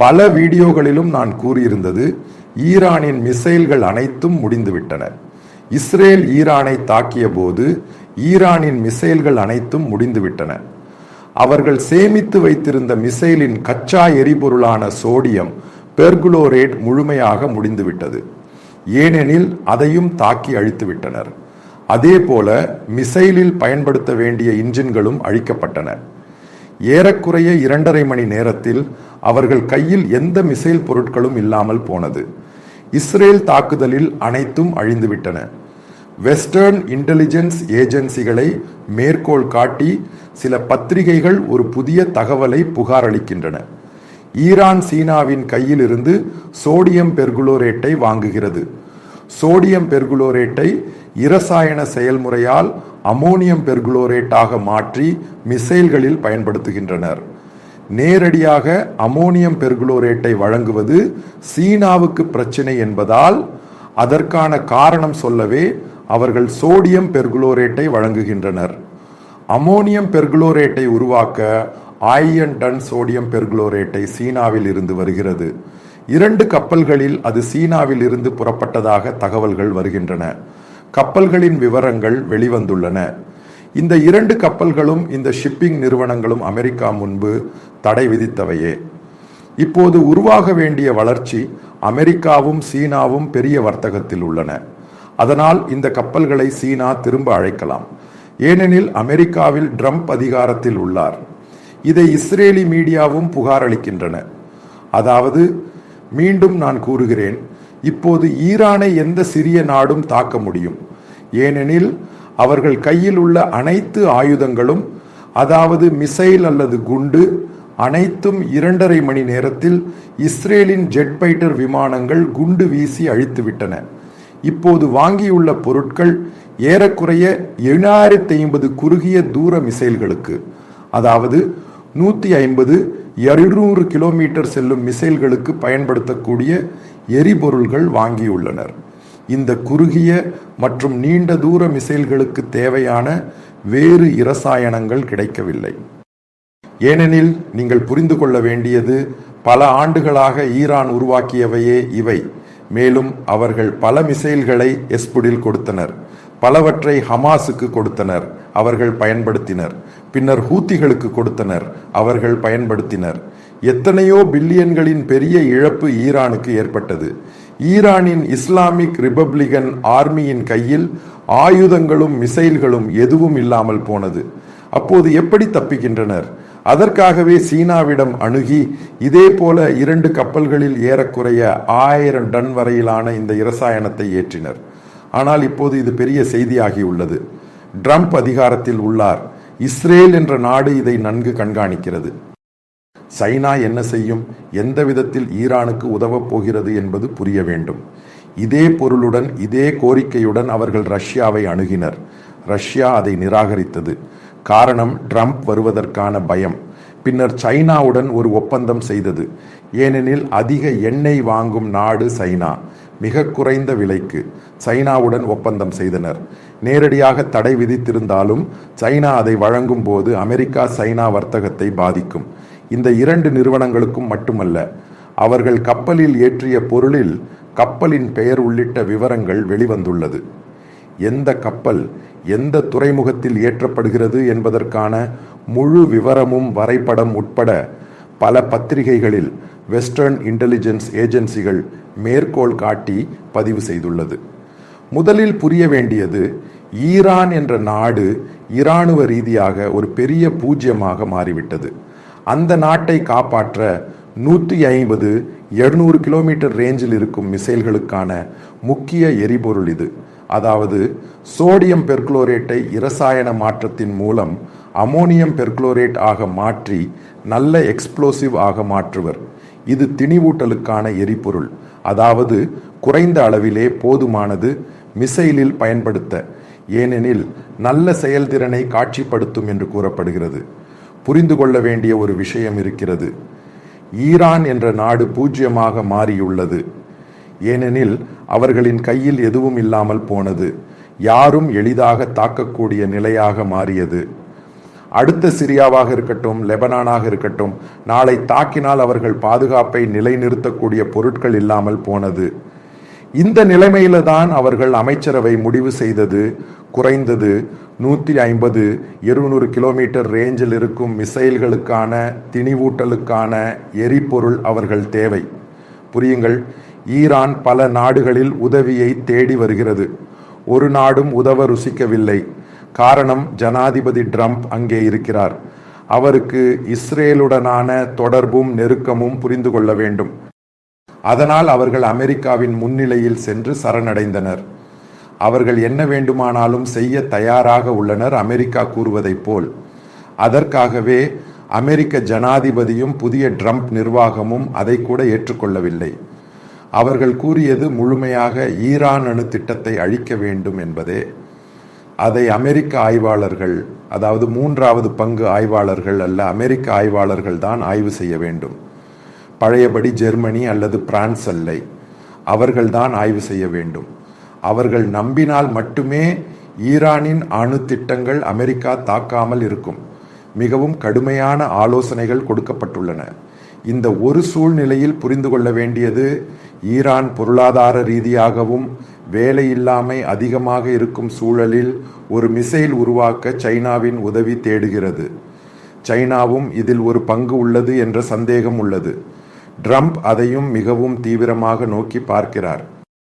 பல வீடியோகளிலும் நான் கூறியிருந்தது ஈரானின் மிசைல்கள் அனைத்தும் முடிந்துவிட்டன. இஸ்ரேல் ஈரானை தாக்கிய போது ஈரானின் மிசைல்கள் அனைத்தும் முடிந்துவிட்டன. அவர்கள் சேமித்து வைத்திருந்த மிசைலின் கச்சா எரிபொருளான சோடியம் பெர்குலோரேட் முழுமையாக முடிந்துவிட்டது. ஏனெனில் அதையும் தாக்கி அழித்துவிட்டனர். அதேபோல மிசைலில் பயன்படுத்த வேண்டிய இன்ஜின்களும் அழிக்கப்பட்டன. ஏறக்குறைய இரண்டரை மணி நேரத்தில் அவர்கள் கையில் எந்த மிசைல் பொருட்களும் இல்லாமல் போனது. இஸ்ரேல் தாக்குதலில் அனைத்தும் அழிந்துவிட்டன. வெஸ்டர்ன் இன்டெலிஜென்ஸ் ஏஜென்சிகளை மேற்கோள் காட்டி சில பத்திரிகைகள் ஒரு புதிய தகவலை புகாரளிக்கின்றன. ஈரான் சீனாவின் கையிலிருந்து சோடியம் பெர்குளோரேட்டை வாங்குகிறது. சோடியம் பெர்குளோரேட்டை இரசாயன செயல்முறையால் அமோனியம் பெர்குளோரேட்டாக மாற்றி மிசைல்களில் பயன்படுத்துகின்றனர். நேரடியாக அமோனியம் பெர்குளோரேட்டை வழங்குவது சீனாவுக்கு பிரச்சினை என்பதால் அதற்கான காரணம் சொல்லவே அவர்கள் சோடியம் பெர்குளோரேட்டை வழங்குகின்றனர். அமோனியம் பெர்குளோரேட்டை உருவாக்க ஆயிரம் டன் சோடியம் பெர்குளோரேட்டை சீனாவில் இருந்து வருகிறது. இரண்டு கப்பல்களில் அது சீனாவில் இருந்து புறப்பட்டதாக தகவல்கள் வருகின்றன. கப்பல்களின் விவரங்கள் வெளிவந்துள்ளன. இந்த இரண்டு கப்பல்களும் இந்த ஷிப்பிங் நிறுவனங்களும் அமெரிக்கா முன்பு தடை விதித்தவையே. இப்போது உருவாக வேண்டிய வளர்ச்சி அமெரிக்காவும் சீனாவும் பெரிய வர்த்தகத்தில் உள்ளன. அதனால் இந்த கப்பல்களை சீனா திரும்ப அழைக்கலாம். ஏனெனில் அமெரிக்காவில் ட்ரம்ப் அதிகாரத்தில் உள்ளார். இதை இஸ்ரேலி மீடியாவும் புகாரளிக்கின்றன அதாவது மீண்டும் நான் கூறுகிறேன் இப்போது ஈரானை எந்த சிறிய நாடும் தாக்க முடியும்? ஏனெனில் அவர்கள் கையில் உள்ள அனைத்து ஆயுதங்களும் அதாவது மிசைல் அல்லது குண்டு அனைத்தும் இரண்டரை மணி நேரத்தில் இஸ்ரேலின் ஜெட் பைட்டர் விமானங்கள் குண்டு வீசி அழித்துவிட்டன. இப்போது வாங்கியுள்ள பொருட்கள் ஏறக்குறைய எழுநூத்தி ஐம்பது குறுகிய தூர மிசைல்களுக்கு அதாவது நூற்றி ஐம்பது இருநூறு கிலோமீட்டர் செல்லும் மிசைல்களுக்கு பயன்படுத்தக்கூடிய எரிபொருள்கள் வாங்கியுள்ளனர். இந்த குறுகிய மற்றும் நீண்ட தூர மிசைல்களுக்கு தேவையான வேறு இரசாயனங்கள் கிடைக்கவில்லை. ஏனெனில் நீங்கள் புரிந்து கொள்ள வேண்டியது பல ஆண்டுகளாக ஈரான் உருவாக்கியவையே இவை. மேலும் அவர்கள் பல மிசைல்களை எஸ்புடில் கொடுத்தனர். பலவற்றை ஹமாஸுக்கு கொடுத்தனர் அவர்கள் பயன்படுத்தினர். பின்னர் ஹூத்திகளுக்கு கொடுத்தனர் அவர்கள் பயன்படுத்தினர். எத்தனையோ பில்லியன்களின் பெரிய இழப்பு ஈரானுக்கு ஏற்பட்டது. ஈரானின் இஸ்லாமிக் ரிபப்ளிகன் ஆர்மியின் கையில் ஆயுதங்களும் மிசைல்களும் எதுவும் இல்லாமல் போனது. அப்போது எப்படி தப்பிக்கின்றனர்? அதற்காகவே சீனாவிடம் அணுகி இதே போல இரண்டு கப்பல்களில் ஏறக்குறைய ஆயிரம் டன் வரையிலான இந்த இரசாயனத்தை ஏற்றினர். ஆனால் இப்போது இது பெரிய செய்தியாகியுள்ளது. ட்ரம்ப் அதிகாரத்தில் உள்ளார். இஸ்ரேல் என்ற நாடு இதை நன்கு கண்காணிக்கிறது. சைனா என்ன செய்யும்? எந்த விதத்தில் ஈரானுக்கு உதவப் போகிறது என்பது புரிய வேண்டும். இதே பொருளுடன் இதே கோரிக்கையுடன் அவர்கள் ரஷ்யாவை அணுகினர். ரஷ்யா அதை நிராகரித்தது. காரணம் ட்ரம்ப் வருவதற்கான பயம். பின்னர் சைனாவுடன் ஒரு ஒப்பந்தம் செய்தது. ஏனெனில் அதிக எண்ணெய் வாங்கும் நாடு சைனா மிக குறைந்த விலைக்கு சைனாவுடன் ஒப்பந்தம் செய்தனர். நேரடியாக தடை விதித்திருந்தாலும் சைனா அதை வழங்கும் போது அமெரிக்கா சைனா வர்த்தகத்தை பாதிக்கும். இந்த இரண்டு நிறுவனங்களுக்கும் மட்டுமல்ல அவர்கள் கப்பலில் ஏற்றிய பொருளில் கப்பலின் பெயர் உள்ளிட்ட விவரங்கள் வெளிவந்துள்ளது. எந்த கப்பல் எந்த துறைமுகத்தில் ஏற்றப்படுகிறது என்பதற்கான முழு விவரமும் வரைபடம் உட்பட பல பத்திரிகைகளில் வெஸ்டர்ன் இன்டெலிஜென்ஸ் ஏஜென்சிகள் மேற்கோள் காட்டி பதிவு செய்துள்ளது. முதலில் புரிய வேண்டியது ஈரான் என்ற நாடு இராணுவ ரீதியாக ஒரு பெரிய பூஜ்யமாக மாறிவிட்டது. அந்த நாட்டை காப்பாற்ற நூற்றி ஐம்பது எழுநூறு கிலோமீட்டர் ரேஞ்சில் இருக்கும் மிசைல்களுக்கான முக்கிய எரிபொருள் இது. அதாவது சோடியம் பெர்குளோரேட்டை இரசாயன மாற்றத்தின் மூலம் அமோனியம் பெர்குளோரேட் ஆக மாற்றி நல்ல எக்ஸ்ப்ளோசிவ் ஆக மாற்றுவர். இது திணிவூட்டலுக்கான எரிபொருள். அதாவது குறைந்த அளவிலே போதுமானது மிசைலில் பயன்படுத்த ஏனெனில் நல்ல செயல்திறனை காட்சிப்படுத்தும் என்று கூறப்படுகிறது. புரிந்து கொள்ள வேண்டிய ஒரு விஷயம் இருக்கிறது. ஈரான் என்ற நாடு பூஜ்யமாக மாறியுள்ளது. ஏனெனில் அவர்களின் கையில் எதுவும் இல்லாமல் போனது. யாரும் எளிதாக தாக்கக்கூடிய நிலையாக மாறியது. அடுத்த சிரியாவாக இருக்கட்டும் லெபனானாக இருக்கட்டும் நாளை தாக்கினால் அவர்கள் பாதுகாப்பை நிலைநிறுத்தக்கூடிய பொருட்கள் இல்லாமல் போனது. இந்த நிலைமையில தான் அவர்கள் அமைச்சரவை முடிவு செய்தது. குறைந்தது நூற்றி ஐம்பது இருநூறு கிலோமீட்டர் ரேஞ்சில் இருக்கும் மிசைல்களுக்கான திணிவூட்டலுக்கான எரிபொருள் அவர்கள் தேவை. புரியுங்கள் ஈரான் பல நாடுகளில் உதவியை தேடி வருகிறது. ஒரு நாடும் உதவ ருசிக்கவில்லை. காரணம் ஜனாதிபதி ட்ரம்ப் அங்கே இருக்கிறார். அவருக்கு இஸ்ரேலுடனான தொடர்பும் நெருக்கமும் புரிந்து கொள்ள வேண்டும். அதனால் அவர்கள் அமெரிக்காவின் முன்னிலையில் சென்று சரணடைந்தனர். அவர்கள் என்ன வேண்டுமானாலும் செய்ய தயாராக உள்ளனர் அமெரிக்கா கூறுவதைப் போல். அதற்காகவே அமெரிக்க ஜனாதிபதியும் புதிய ட்ரம்ப் நிர்வாகமும் அதை கூட ஏற்றுக்கொள்ளவில்லை. அவர்கள் கூறியது முழுமையாக ஈரான் அணு திட்டத்தை அழிக்க வேண்டும் என்பதே. அதை அமெரிக்க ஆய்வாளர்கள் அதாவது மூன்றாவது பங்கு ஆய்வாளர்கள் அல்ல அமெரிக்க ஆய்வாளர்கள் தான் ஆய்வு செய்ய வேண்டும். பழையபடி ஜெர்மனி அல்லது பிரான்ஸ் அல்லை அவர்கள்தான் ஆய்வு செய்ய வேண்டும். அவர்கள் நம்பினால் மட்டுமே ஈரானின் அணு திட்டங்கள் அமெரிக்கா தாக்காமல் இருக்கும். மிகவும் கடுமையான ஆலோசனைகள் கொடுக்கப்பட்டுள்ளன. இந்த ஒரு சூழ்நிலையில் புரிந்து கொள்ள வேண்டியது ஈரான் பொருளாதார ரீதியாகவும் வேலையில்லாமை அதிகமாக இருக்கும் சூழலில் ஒரு மிசைல் உருவாக்க சைனாவின் உதவி தேடுகிறது. சைனாவும் இதில் ஒரு பங்கு உள்ளது என்ற சந்தேகம் உள்ளது. ட்ரம்ப் அதையும் மிகவும் தீவிரமாக நோக்கி பார்க்கிறார்.